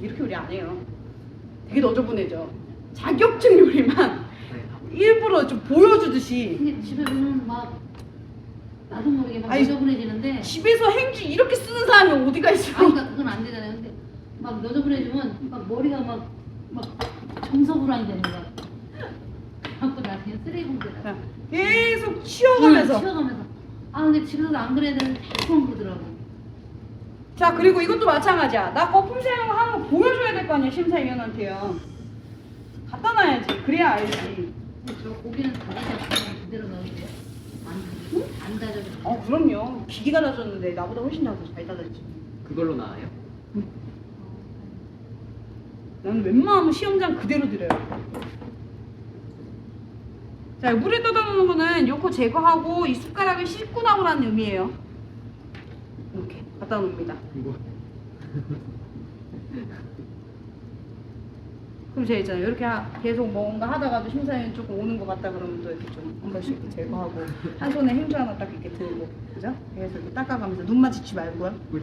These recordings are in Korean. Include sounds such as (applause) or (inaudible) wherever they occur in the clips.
이렇게 요리 안 해요. 되게 너저분해져. 자격증 요리만 일부러 좀 보여주듯이 근데 집에 보면 막 나도 모르게 막 아니, 너저분해지는데 집에서 행주 이렇게 쓰는 사람이 어디가 있어? 아 그러니까 그건 안 되잖아요. 근데 막 너저분해지면 막 머리가 막 막 정서불안이 되는 거야. 갖고 나중에 쓰레기 봉투에다 계속 치워가면서. 치워가면서 아 근데 집에서 안 그래야 되는데 자꾸만 그러더라고. 자 그리고 이것도 마찬가지야. 나 거품 사용 하는 거 보여줘야 될 거 아니야 심사위원한테요. 갖다 놔야지. 그래야 알지. 저 고기는 않고 그대로 넣으면 돼요. 안, 안 다져도 돼요. 어 그럼요. 기기가 다졌는데 나보다 훨씬 더잘 다졌지. 그걸로 나와요? 나는 웬만하면 시험장 그대로 드려요. 자, 물에 떠다 놓는 거는 요거 제거하고 이 숟가락을 씻고 나오라는 의미예요. 갖다 놓습니다. 이거 (laughs) 그럼 제가 있잖아요. 이렇게 하- 계속 뭔가 하다가도 심사위원 조금 오는 것 같다 그러면 또 이렇게 좀 한 번씩 제거하고 (laughs) 한 손에 행주 하나 딱 이렇게 들고 그죠? 계속 이렇게 닦아가면서 눈 마주치지 말고요. 꿀.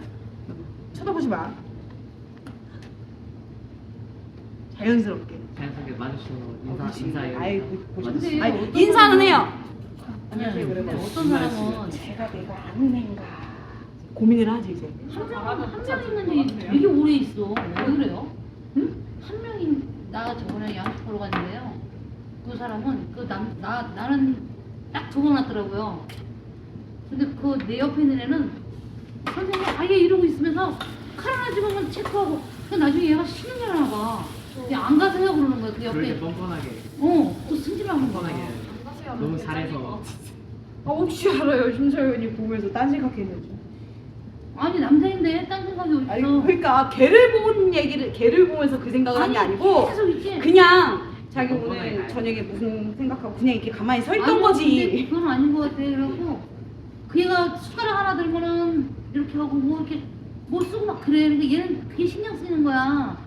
쳐다보지 마. 자연스럽게. 자연스럽게 어, 인사 그치. 인사해요. 아이, 보- 보셨- 근데 아이, 어떤 인사는 해요. 안녕하세요. 그래, 근데. 어떤 사람은 제가 내가 아는 애인가 고민을 하지 이제. 한 명, 한명 있는데 되게 오래 있어. 왜 그래요? 응? 한 명이 나 저번에 양식 보러 갔는데요. 그 사람은 그남나 나는 딱두번 왔더라고요. 근데 그 내 옆에 있는 애는 선생님 아예 이러고 있으면서 칼 하나 집으면 체크하고 그 나중에 얘가 쉬는 줄 아나 봐. 그냥 안 가서 해요 그러는 거야. 그 그렇게 옆에 뻔뻔하게 어, 또 승질나는 거야. 뻔뻔하게 너무 잘해서 아 (laughs) 혹시 알아요 (laughs) 심사위원이 보면서 딴 생각했는지. 아니 남자인데 딴 생각이 어디 아니? 그러니까 걔를 본 얘기를 걔를 보면서 그 생각을 한 게 아니고 계속 있지. 그냥 자기 뻔뻔하게 오늘 가요. 저녁에 무슨 생각하고 그냥 이렇게 가만히 서 있던 아니요, 근데 거지. 그건 아닌 것 같아. 그래갖고 그 얘가 숟가락 하나 들고는 이렇게 하고 뭐 이렇게 뭐 쓰고 막 그래. 근데 얘는 그게 신경 쓰이는 거야.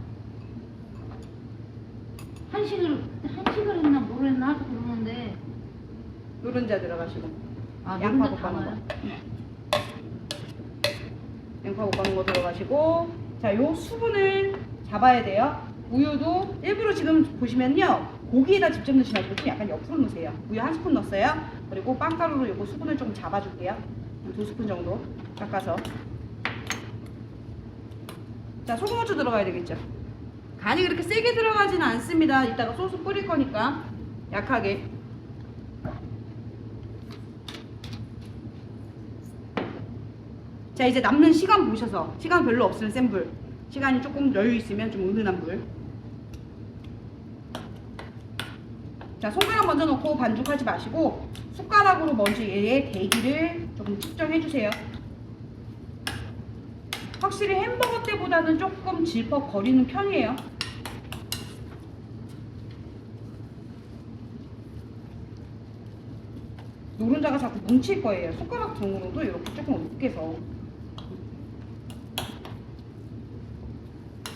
한식을 한식을 했나 뭘 했나 하도 그러는데 노른자 들어가시고 아 양파 볶아놓은 담아요. 양파 볶아놓은 거 들어가시고 자 요 수분을 잡아야 돼요. 우유도 일부러 지금 보시면요 고기에다 직접 넣지 마시고 좀 약간 옆으로 넣으세요. 우유 한 스푼 넣었어요. 그리고 빵가루로 요거 수분을 좀 잡아줄게요. 한두 스푼 정도 닦아서 자 소금 후추 들어가야 되겠죠. 간이 그렇게 세게 들어가지는 않습니다. 이따가 소스 뿌릴 거니까 약하게 자 이제 남는 시간 보셔서 시간 별로 없으면 센 불. 시간이 조금 여유 있으면 좀 은은한 불. 자 손가락 먼저 넣고 반죽하지 마시고 숟가락으로 먼저 얘의 대기를 조금 측정해 주세요. 확실히 햄버거 때보다는 조금 질퍽거리는 편이에요. 노른자가 자꾸 뭉칠 거예요. 손가락 등으로도 이렇게 조금 으깨서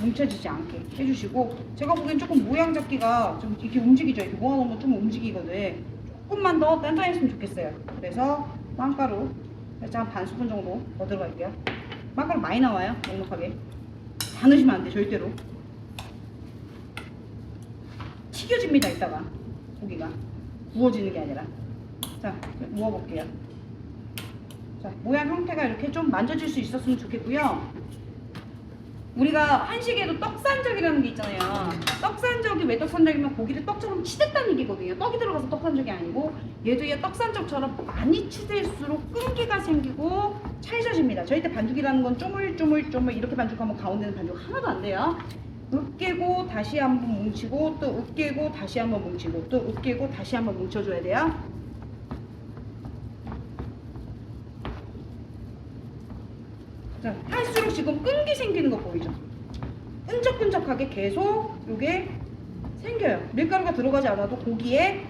뭉쳐지지 않게 해주시고 제가 보기엔 조금 모양 잡기가 좀 이렇게 움직이죠. 이렇게 모아놓으면 좀 움직이거든. 조금만 더 단단했으면 좋겠어요. 그래서 빵가루 살짝 한 반 스푼 정도 더 들어갈게요. 빵가루 많이 나와요. 넉넉하게. 다 넣으시면 안 돼. 절대로. 튀겨집니다. 이따가 고기가 구워지는 게 아니라. 자, 모아볼게요. 자, 모양 형태가 이렇게 좀 만져질 수 있었으면 좋겠고요. 우리가 한식에도 떡산적이라는 게 있잖아요. 떡산적이 왜 떡산적이면 고기를 떡처럼 치댔다는 얘기거든요. 떡이 들어가서 떡산적이 아니고 얘도 이 떡산적처럼 많이 치댈수록 끈기가 생기고 찰져집니다. 저희 때 반죽이라는 건 쪼물쪼물쪼물 이렇게 반죽하면 가운데는 반죽 하나도 안 돼요. 으깨고 다시 한번 뭉치고 또 으깨고 다시 한번 뭉치고 또 으깨고 다시 한번 뭉쳐줘야 돼요. 자, 할수 록 지금 끈기 생기는 거 보이죠? 끈적끈적하게 계속 이게 생겨요. 밀가루가 들어가지 않아도 고기에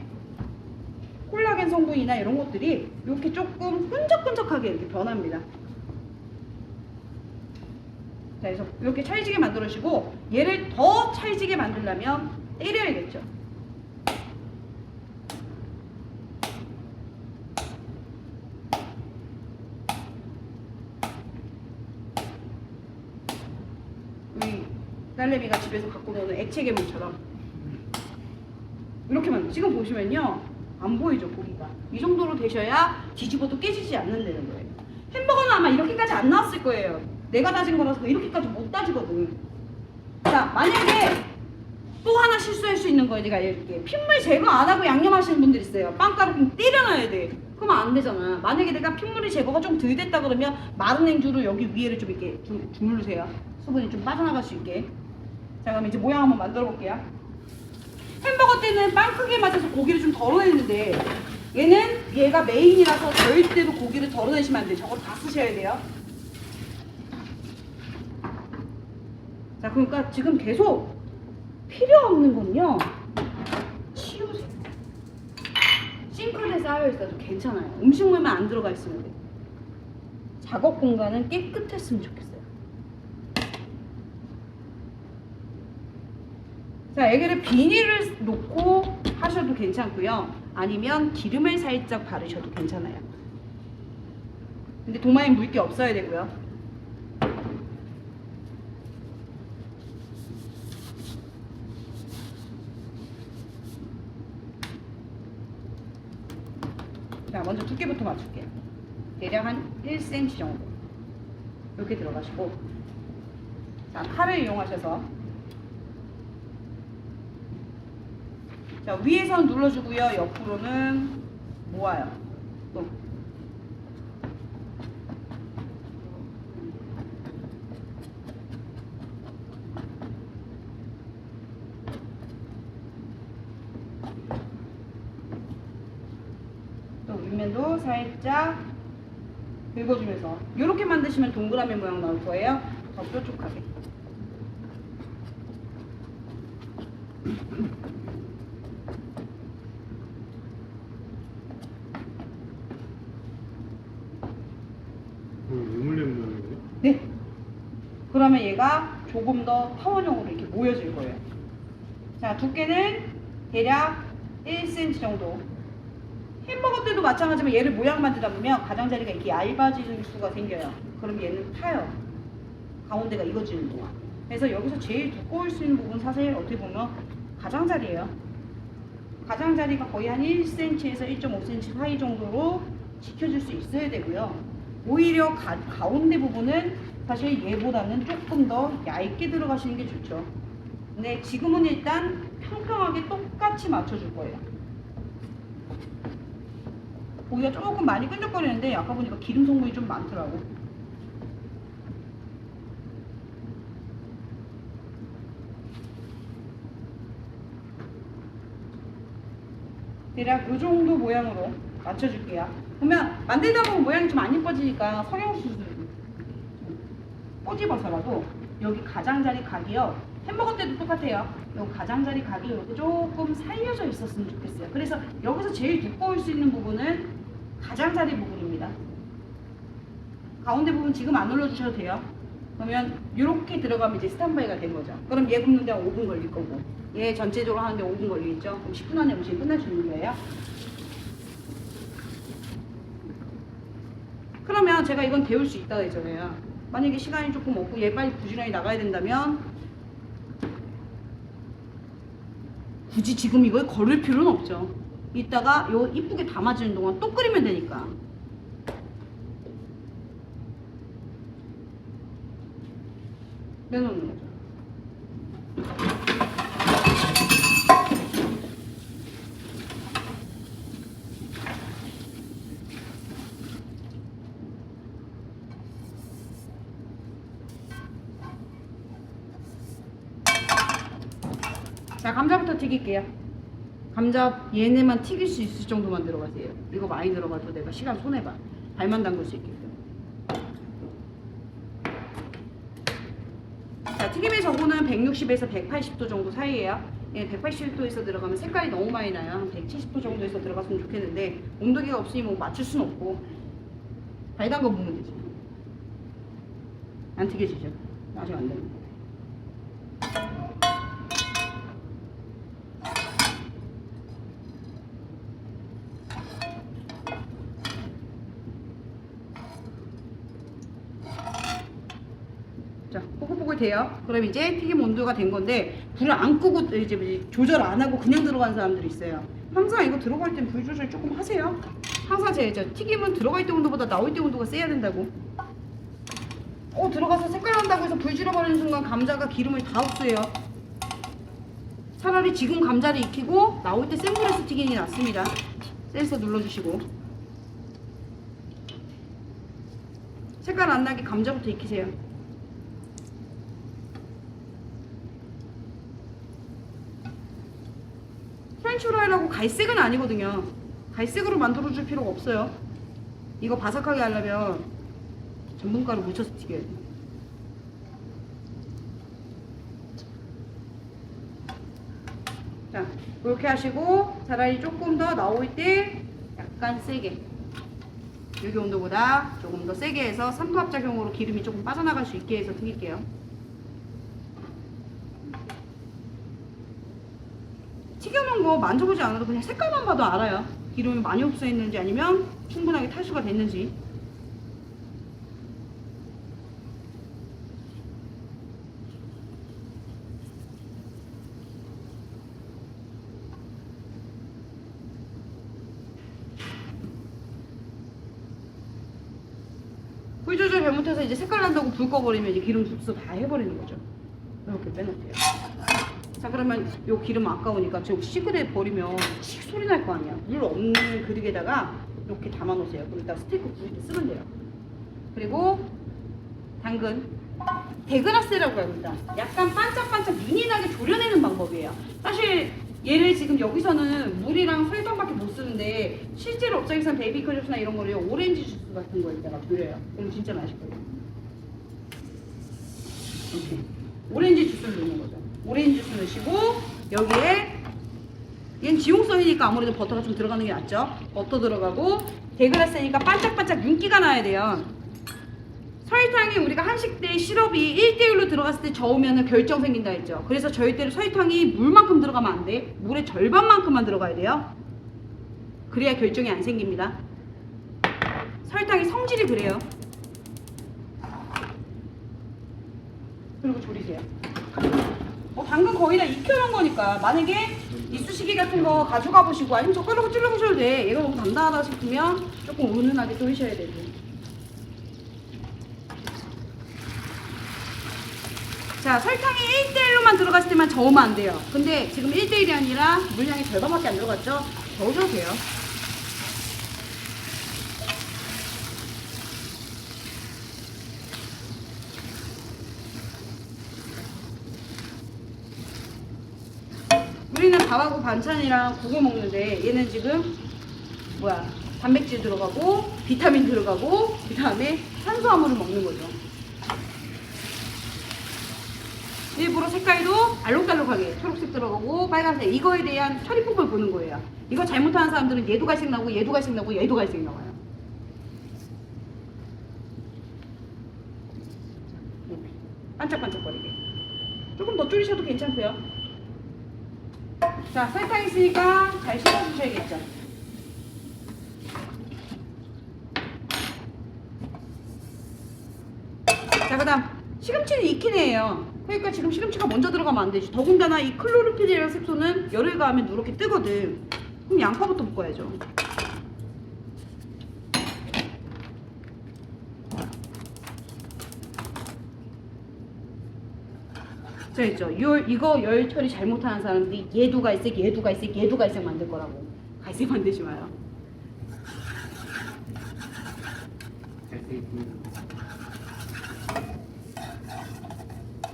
콜라겐 성분이나 이런 것들이 이렇게 조금 끈적끈적하게 이렇게 변합니다. 자, 그래서 이렇게 찰지게 만들어주시고 얘를 더 찰지게 만들려면 때려야겠죠. 우리 딸내미가 집에서 갖고 노는 액체 괴물처럼. 이렇게 만 지금 보시면요 안 보이죠 고기가. 이 정도로 되셔야 뒤집어도 깨지지 않는다는 거예요. 햄버거는 아마 이렇게까지 안 나왔을 거예요. 내가 다진 거라서 이렇게까지 못 다지거든. 자 만약에 또 하나 실수할 수 있는 거 내가 알려줄게. 핏물 제거 안 하고 양념하시는 분들 있어요. 빵가루 그냥 때려놔야 돼. 그러면 안 되잖아. 만약에 내가 핏물이 제거가 좀 덜 됐다 그러면 마른 냉주를 여기 위에를 좀 이렇게 주, 주물르세요 수분이 좀 빠져나갈 수 있게. 자 그럼 이제 모양 한번 만들어 볼게요. 햄버거 때는 빵 크기에 맞춰서 고기를 좀 덜어내는데 얘는 얘가 메인이라서 절대로 고기를 덜어내시면 안 돼요. 저걸 다 쓰셔야 돼요. 자 그러니까 지금 계속 필요 없는 건요. 치우세요. 싱크대에 쌓여 있어도 괜찮아요. 음식물만 안 들어가 있으면 돼요 작업 공간은 깨끗했으면 좋겠어요 자, 여기를 비닐을 놓고 하셔도 괜찮고요. 아니면 기름을 살짝 바르셔도 괜찮아요. 근데 도마에 물기 없어야 되고요. 자, 먼저 두께부터 맞출게요. 대략 한 1cm 정도. 이렇게 들어가시고. 자, 칼을 이용하셔서 자 위에선 눌러주고요. 옆으로는 모아요. 또. 또 윗면도 살짝 긁어주면서 이렇게 만드시면 동그라미 모양 나올 거예요. 더 뾰족하게 우물냄 모양이네. 네. 그러면 얘가 조금 더 타원형으로 이렇게 모여질 거예요. 자, 두께는 대략 1cm 정도. 햄버거 때도 마찬가지지만 얘를 모양 만들다 보면 가장자리가 이렇게 얇아질 수가 생겨요. 그럼 얘는 타요. 가운데가 익어지는 동안. 그래서 여기서 제일 두꺼울 수 있는 부분 사실 어떻게 보면 가장자리예요. 가장자리가 거의 한 1cm에서 1.5cm 사이 정도로 지켜줄 수 있어야 되고요. 오히려 가, 가운데 부분은 사실 얘보다는 조금 더 얇게 들어가시는 게 좋죠. 근데 지금은 일단 평평하게 똑같이 맞춰줄 거예요. 고기가 조금 많이 끈적거리는데 아까 보니까 기름 성분이 좀 많더라고. 대략 이 정도 모양으로 맞춰줄게요. 그러면 만들다 보면 모양이 좀 안 예뻐지니까 성형수술 꼬집어서라도 여기 가장자리 각이요. 햄버거 때도 똑같아요. 요 가장자리 각이 여기 조금 살려져 있었으면 좋겠어요. 그래서 여기서 제일 두꺼울 수 있는 부분은 가장자리 부분입니다. 가운데 부분 지금 안 눌러주셔도 돼요. 그러면 이렇게 들어가면 이제 스탠바이가 된 거죠. 그럼 얘 굽는데 5분 걸릴 거고 얘 전체적으로 하는데 5분 걸리겠죠. 그럼 10분 안에 음식이 끝날 수 있는 거예요. 그러면 제가 이건 데울 수 있다 했잖아요. 만약에 시간이 조금 없고 얘 빨리 부지런히 나가야 된다면 굳이 지금 이걸 걸을 필요는 없죠. 이따가 요 이쁘게 담아지는 동안 또 끓이면 되니까. 내놓는 거죠. 자 감자부터 튀길게요. 감자 얘네만 튀길 수 있을 정도만 들어가세요. 이거 많이 들어가도 내가 시간 손해봐. 발만 담글 수 있게끔. 자 튀김의 저고는 160에서 180도 정도 사이에요. 예, 180도에서 들어가면 색깔이 너무 많이 나요. 한 170도 정도에서 들어갔으면 좋겠는데 온도계가 없으니 뭐 맞출 순 없고. 발 담궈 보면 되지. 안 튀겨지죠? 아직 안 됩니다 자, 뽀글뽀글 돼요. 그럼 이제 튀김 온도가 된 건데 불을 안 끄고 이제 뭐지, 조절 안 하고 그냥 들어가는 사람들이 있어요. 항상 이거 들어갈 땐 불 조절 조금 하세요. 항상 제 저 튀김은 들어갈 때 온도보다 나올 때 온도가 세야 된다고. 어 들어가서 색깔 난다고 해서 불 줄여버리는 순간 감자가 기름을 다 흡수해요. 차라리 지금 감자를 익히고 나올 때 센 불에서 게 낫습니다. 센서 눌러주시고 색깔 안 나게 감자부터 익히세요. 프렌치 프라이라고 갈색은 아니거든요. 갈색으로 만들어줄 필요가 없어요. 이거 바삭하게 하려면 전분가루 묻혀서 튀겨야 돼. 자, 이렇게 하시고 차라리 조금 더 나올 때 약간 세게 여기 온도보다 조금 더 세게 해서 삼투압작용으로 기름이 조금 빠져나갈 수 있게 해서 튀길게요. 튀겨놓은 거 만져보지 않아도 그냥 색깔만 봐도 알아요. 기름이 많이 흡수했는지 아니면 충분하게 탈수가 됐는지. 불 조절 잘못해서 이제 색깔 난다고 불 꺼버리면 이제 기름 흡수 다 해버리는 거죠. 이렇게 빼놓을게요. 자 그러면 요 기름 아까우니까 저 시그레 버리면 칙 소리 날 거 아니야. 물 없는 그릇에다가 이렇게 담아 놓으세요. 그럼 이따 스테이크 구울 때 쓰면 돼요. 그리고 당근 데그라스라고 합니다. 약간 반짝반짝 윤이 나게 졸여내는 방법이에요. 사실 얘를 지금 여기서는 물이랑 설탕밖에 못 쓰는데 실제로 업장에서는 베이비커 주스나 이런 거를 오렌지 주스 같은 거에다가 졸여요. 그럼 진짜 맛있거든요. 이렇게 오렌지 주스를 넣는 거죠. 오렌지 주스 넣으시고 여기에 얘는 지용성이니까 아무래도 버터가 좀 들어가는 게 낫죠. 버터 들어가고 데그라스니까 반짝반짝 윤기가 나야 돼요. 설탕이 우리가 한식 때 시럽이 1대1로 들어갔을 때 저으면 결정 생긴다 했죠. 그래서 절대로 설탕이 물만큼 들어가면 안 돼. 물의 절반만큼만 들어가야 돼요. 그래야 결정이 안 생깁니다. 설탕이 성질이 그래요. 그리고 졸이세요. 어, 당근 거의 다 익혀놓은 거니까 만약에 이쑤시개 같은 거 가져가 보시고 아니면 젓가락으로 찔러 보셔도 돼. 얘가 너무 단단하다 싶으면 조금 은은하게 또 하셔야 되고. 자, 설탕이 1대1로만 들어갔을 때만 저으면 안 돼요. 근데 지금 1대1이 아니라 물량이 절반밖에 안 들어갔죠? 저으셔도 돼요. 밥하고 반찬이랑 국을 먹는데 얘는 지금 뭐야 단백질 들어가고 비타민 들어가고 그 다음에 탄수화물을 먹는 거죠. 일부러 색깔도 알록달록하게 초록색 들어가고 빨간색 이거에 대한 처리법을 보는 거예요. 이거 잘못하는 사람들은 얘도 갈색 나고 얘도 갈색 나고 얘도 갈색 나와요. 반짝반짝거리게. 조금 더 줄이셔도 괜찮고요. 자 설탕 있으니까 잘 씻어주셔야겠죠. 자 그 다음 시금치는 익힌 애예요. 그러니까 지금 시금치가 먼저 들어가면 안 되지. 더군다나 이 클로르필이라는 색소는 열을 가하면 누렇게 뜨거든. 그럼 양파부터 볶아야죠. 자 있죠. 열, 이거 열 처리 잘못하는 사람들이 얘도 갈색, 얘도 갈색, 얘도 갈색 만들 거라고. 갈색 만들지 마요.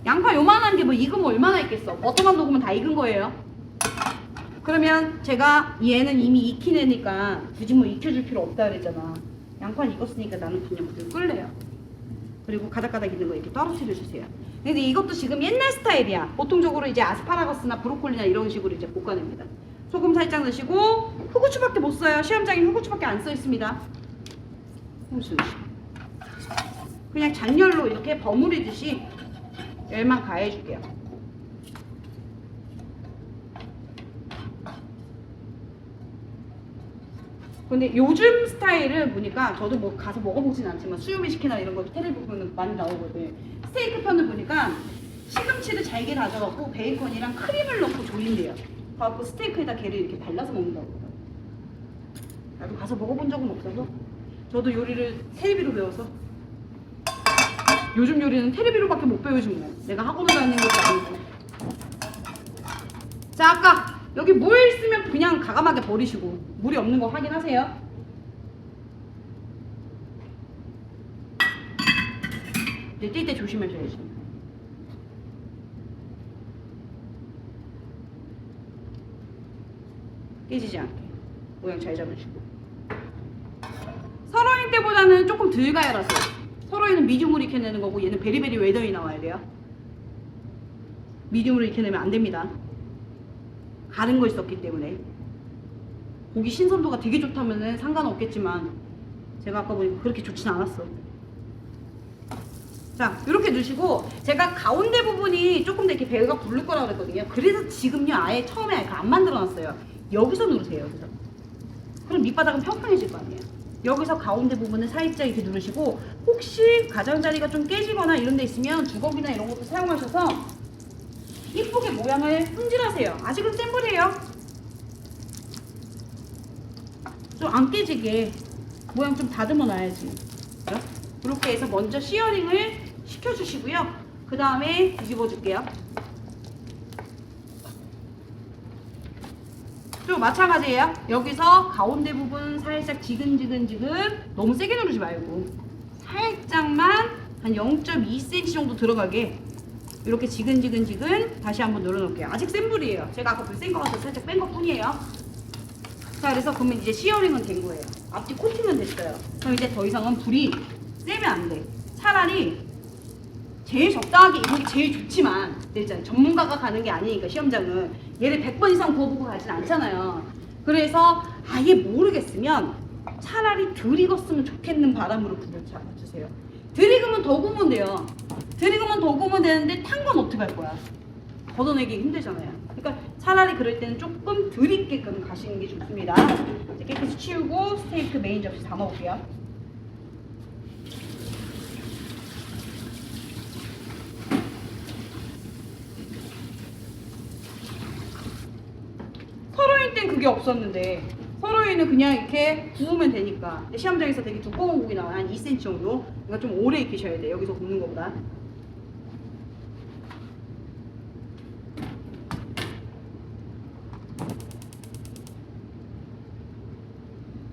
양파 요만한 게 뭐 익으면 얼마나 익겠어? 버터만 녹으면 다 익은 거예요. 그러면 제가 얘는 이미 익힌 애니까 굳이 뭐 익혀줄 필요 없다 그랬잖아. 양파는 익었으니까 나는 그냥 불 끌래요. 그리고 가닥가닥 있는 거 이렇게 떨어뜨려 주세요. 근데 이것도 지금 옛날 스타일이야. 보통적으로 이제 아스파라거스나 브로콜리나 이런 식으로 이제 볶아냅니다. 소금 살짝 넣으시고 후고추밖에 못 써요. 시험장에 후고추밖에 안 써 있습니다. 후고추. 그냥 장열로 이렇게 버무리듯이 열만 가해줄게요. 근데 요즘 스타일은 보니까 저도 뭐 가서 먹어보진 않지만 수요미 식혜나 이런 거 텔레비 보면 많이 나오거든. 스테이크 편을 보니까 시금치를 잘게 다져갖고 베이컨이랑 크림을 넣고 조린대요. 그래갖고 스테이크에다 걔를 이렇게 발라서 먹는다고. 나도 가서 먹어본 적은 없어서. 저도 요리를 테레비로 배워서. 요즘 요리는 테레비로밖에 못 배우지 뭐. 내가 학원을 다니는 것도 아니고. 자 아까 여기 물 있으면 그냥 가감하게 버리시고 물이 없는 거 확인하세요. 이제 뛸 때 조심해줘야지. 깨지지 않게 모양 잘 잡으시고. 서로인 때보다는 조금 덜 가열하세요. 서로인은 미디움으로 익혀내는 거고 얘는 베리베리 웨더이 나와야 돼요. 미디움으로 익혀내면 안 됩니다. 가른 거 있었기 때문에 고기 신선도가 되게 좋다면은 상관없겠지만 제가 아까 보니까 그렇게 좋진 않았어. 자 이렇게 넣으시고 제가 가운데 부분이 조금 더 이렇게 배가 부를 거라고 그랬거든요. 그래서 지금요 아예 처음에 안 만들어 놨어요. 여기서 누르세요. 여기서. 그럼 밑바닥은 평평해질 거 아니에요. 여기서 가운데 부분을 살짝 이렇게 누르시고 혹시 가장자리가 좀 깨지거나 이런 데 있으면 주걱이나 이런 것도 사용하셔서 이쁘게 모양을 손질하세요. 아직은 센 불이에요. 좀 안 깨지게 모양 좀 다듬어 놔야지. 이렇게 해서 먼저 시어링을 시켜주시고요. 그 다음에 뒤집어 줄게요. 또 마찬가지예요. 여기서 가운데 부분 살짝 지근지근지근 너무 세게 누르지 말고 살짝만 한 0.2cm 정도 들어가게 이렇게 지근지근지근 다시 한번 눌러놓을게요. 아직 센 불이에요. 제가 아까 불센것 같아서 살짝 뺀 것 뿐이에요. 자, 그래서 그러면 이제 시어링은 된 거예요. 앞뒤 코팅은 됐어요. 그럼 이제 더 이상은 불이 세면 안 돼. 차라리 제일 적당하게 이게 제일 좋지만 일단 전문가가 가는 게 아니니까 시험장은 얘를 100번 이상 구워보고 가진 않잖아요. 그래서 아예 모르겠으면 차라리 덜 익었으면 좋겠는 바람으로 불을 잡아주세요. 덜 익으면 더 구우면 돼요. 덜 익으면 더 구우면 되는데 탄 건 어떻게 할 거야? 걷어내기 힘들잖아요. 그러니까 차라리 그럴 때는 조금 덜 익게끔 가시는 게 좋습니다. 이제 깨끗이 치우고 스테이크 메인 접시 담아볼게요. 서로인 땐 그게 없었는데 서로인은 그냥 이렇게 구우면 되니까. 시험장에서 되게 두꺼운 고기 나와요. 한 2cm 정도? 그러니까 좀 오래 익히셔야 돼요. 여기서 굽는 것보다.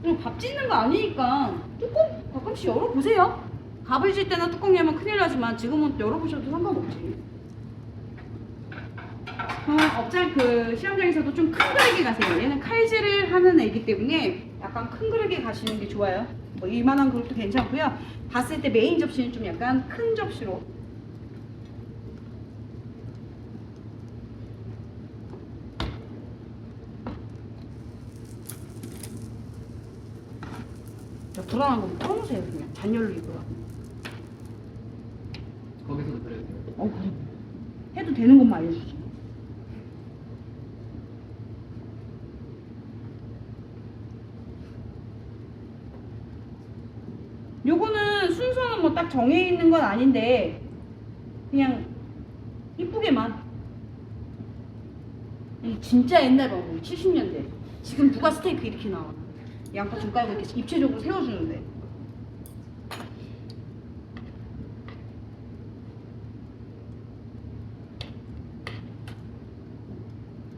그리고 밥 짓는 거 아니니까. 뚜껑? 가끔씩 열어보세요. 밥을 질 때나 뚜껑 열면 큰일 나지만 지금은 열어보셔도 상관없지 어, 업장 그 시험장에서도 좀 큰 그릇에 가세요. 얘는 칼질을 하는 애기 때문에 약간 큰 그릇에 가시는 게 좋아요. 뭐 이만한 그릇도 괜찮고요. 봤을 때 메인 접시는 좀 약간 큰 접시로. 자, 불안한 거 풀어놓으세요 그냥 잔열로 이고요. 거기서도 그래도 돼요. 어 그래. 해도 되는 것만 알려주지. 요거는 순서는 뭐 딱 정해 있는 건 아닌데 그냥 이쁘게만. 이 진짜 옛날 방법 70년대. 지금 누가 스테이크 이렇게 나와? 양파 좀 깔고 이렇게 입체적으로 세워주는데.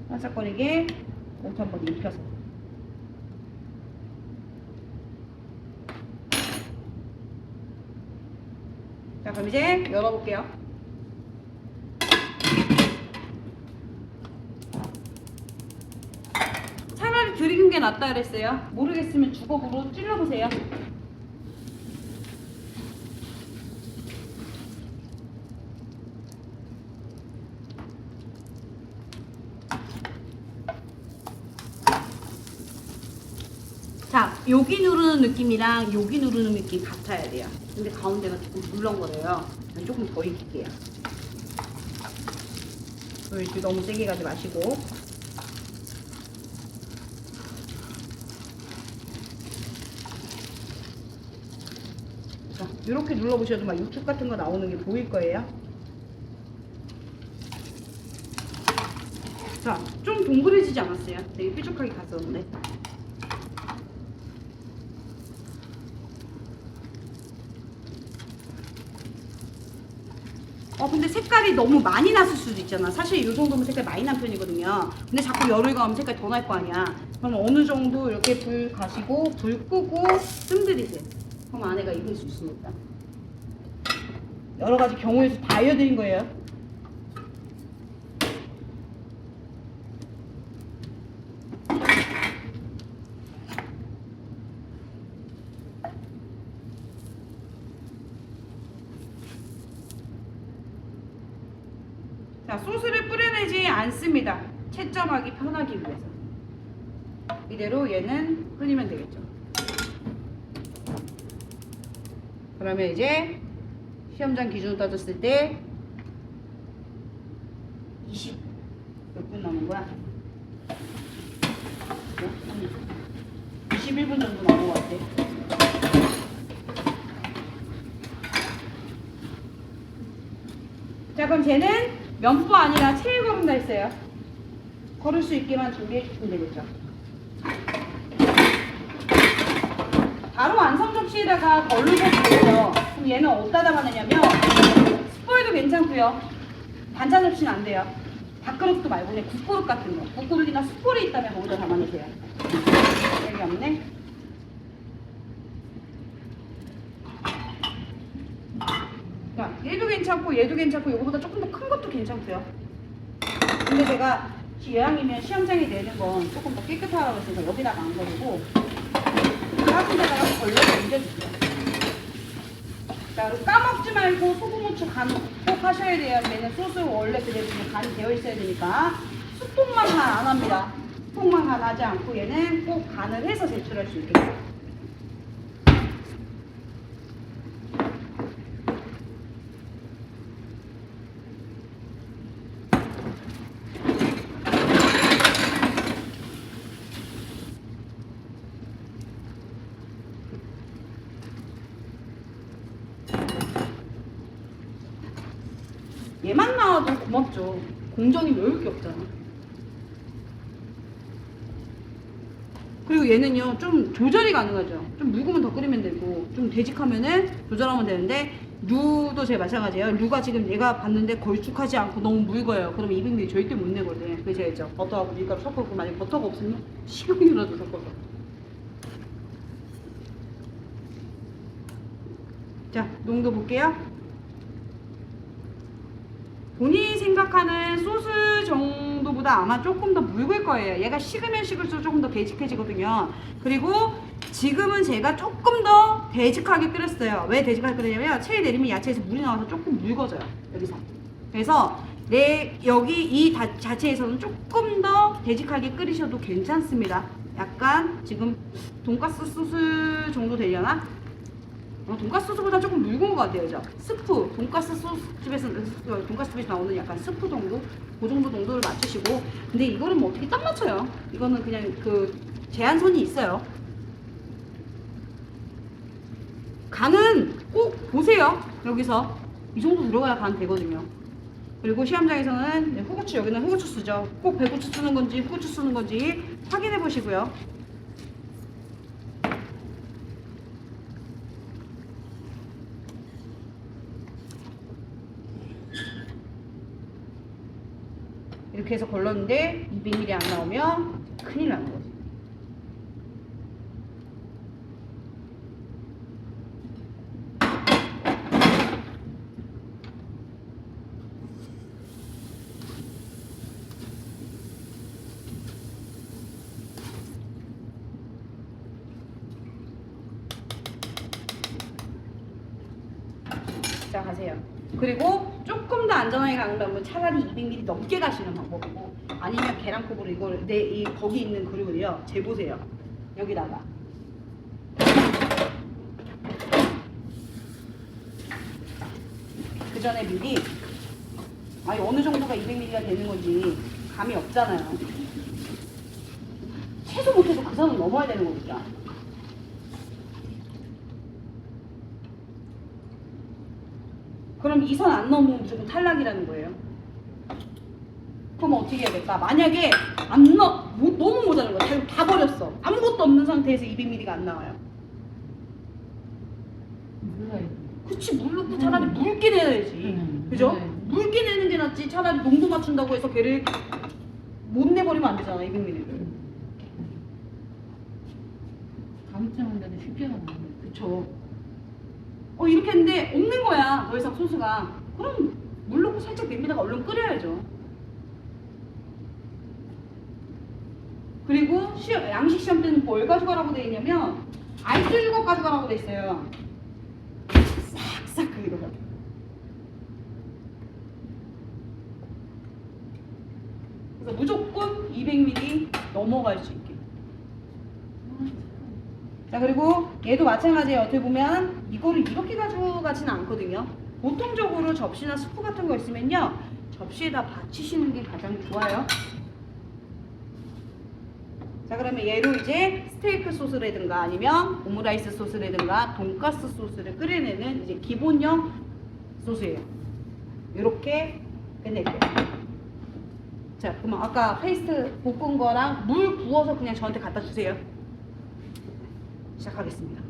반짝거리게 옷 한번 입혀서 그럼 이제 열어볼게요. 차라리 덜 익은 게 낫다 그랬어요. 모르겠으면 주걱으로 찔러보세요 자, 여기 누르는 느낌이랑 여기 누르는 느낌 같아야 돼요. 근데 가운데가 조금 물렁거려요. 난 조금 더 익힐게요. 불 너무 세게 가지 마시고. 자, 이렇게 눌러보셔도 막 육즙 같은 거 나오는 게 보일 거예요. 자, 좀 동그래지지 않았어요? 되게 뾰족하게 갔었는데. 어 근데 색깔이 너무 많이 났을 수도 있잖아. 사실 이 정도면 색깔 많이 난 편이거든요. 근데 자꾸 열을 가하면 색깔 더 날 거 아니야. 그럼 어느 정도 이렇게 불 가시고 불 끄고 뜸들이세요. 그럼 안에가 익을 수 있습니다. 여러 가지 경우에서 다 알려드린 거예요 자, 소스를 뿌려내지 않습니다. 채점하기 편하기 위해서. 이대로 얘는 끓이면 되겠죠. 그러면 이제 시험장 기준으로 따졌을 때 20 몇 분 남은 거야? 21분 정도 남은 것 같아. 자 그럼 쟤는 면포 아니라 체일 걸음다 했어요. 걸을 수 있게만 준비해 주시면 되겠죠. 바로 완성 접시에다가 걸르고 가고요. 그럼 얘는 어디다 담아내냐면 스포에도 괜찮고요. 반찬 접시는 안 돼요. 밥그릇도 말고 그냥 국그릇 같은 거. 국그릇이나 숯불이 있다면 거기다 담아내세요. 여기 없네. 자, 얘도 괜찮고 얘도 괜찮고 이거보다 조금 더 큰 것도 괜찮고요. 근데 제가 예양이면 시험장에 내는 건 조금 더 깨끗하다고 해서 여기다가 안 걸고 작은 데다가 걸러서 옮겨주세요. 자, 그리고 까먹지 말고 소금, 후추 간 꼭 하셔야 돼요. 얘는 소스 원래 그대로 좀 간이 되어 있어야 되니까 수폭만 간 안 합니다. 수폭만 간 하지 않고 얘는 꼭 간을 해서 제출할 수 있게끔. 얘만 나와도 고맙죠. 공정이 왜 이렇게 없잖아. 그리고 얘는요, 좀 조절이 가능하죠. 좀 묵으면 더 끓이면 되고, 좀 되직하면은 조절하면 되는데, 류도 제 마찬가지예요. 류가 지금 얘가 봤는데 걸쭉하지 않고 너무 묽어요. 그러면 200ml 절대 못 내거든. 그래서 했죠. 버터하고 밀가루 섞어서 만약 버터가 없으면 식용유라도 섞어서. 자, 농도 볼게요. 본인이 생각하는 소스 정도보다 아마 조금 더 묽을 거예요. 얘가 식으면 식을수록 조금 더 되직해지거든요. 그리고 지금은 제가 조금 더 되직하게 끓였어요. 왜 되직하게 끓였냐면 체에 내리면 야채에서 물이 나와서 조금 묽어져요. 여기서. 그래서 내 여기 이 다- 자체에서는 조금 더 되직하게 끓이셔도 괜찮습니다. 약간 지금 돈가스 소스 정도 되려나? 어, 돈가스 소스보다 조금 묽은 것 같아요, 그죠? 스프, 돈가스 소스 집에서 어, 돈가스 집에서 나오는 약간 스프 정도, 그 정도 정도를 맞추시고, 근데 이거는 뭐 어떻게 딱 맞춰요? 이거는 그냥 그 제한선이 있어요. 간은 꼭 보세요. 여기서 이 정도 들어가야 간 되거든요. 그리고 시험장에서는 네, 후고추 여기는 후고추 쓰죠. 꼭 배고추 쓰는 건지 후고추 쓰는 건지 확인해 보시고요. 이렇게 해서 걸렀는데 200ml 안 나오면 큰일 나는. 자 가세요. 그리고 조금 더 안전하게 가는다면 차라리 200ml 넘게 가시는 방법이고 아니면 계란컵으로 이걸 내 이 거기 있는 그릇을요 재보세요. 여기다가 그 전에 미리 아니 어느 정도가 200ml가 되는 건지 감이 없잖아요. 최소 못해도 그 선은 넘어야 되는 거니까. 그럼 이 선 안 넘으면 무조건 탈락이라는 거예요. 그럼 어떻게 해야 될까? 만약에 안 넣, 뭐, 너무 모자란 거야. 다, 다 버렸어. 아무것도 없는 상태에서 200ml가 안 나와요. 그치 물 넣고 차라리 묽게 내야지. 음. 그죠? 네. 묽게 내는 게 낫지. 차라리 농도 맞춘다고 해서 걔를 못 내버리면 안 되잖아. 200ml를. 감청한다는 쉽지가 않아요. 그쵸. 어 이렇게 했는데 없는 거야. 더 이상 소스가. 그럼 물 넣고 살짝 냄비다가 얼른 끓여야죠. 그리고 시, 양식 시험 때는 뭘 가져가라고 돼 있냐면 알수 주걱 가져가라고 돼 있어요. 싹싹 그리고. 그래서 무조건 200ml 넘어갈 수 있게. 자 그리고 얘도 마찬가지예요. 어떻게 보면 이거를 이렇게 가져가지는 않거든요. 보통적으로 접시나 스프 같은 거 있으면요. 접시에다 받치시는 게 가장 좋아요. 자 그러면 얘로 이제 스테이크 소스라든가 아니면 오므라이스 소스라든가 돈가스 소스를 끓여내는 이제 기본형 소스예요. 이렇게 끝낼게요. 자 그러면 아까 페이스트 볶은 거랑 물 부어서 그냥 저한테 갖다 주세요. 시작하겠습니다.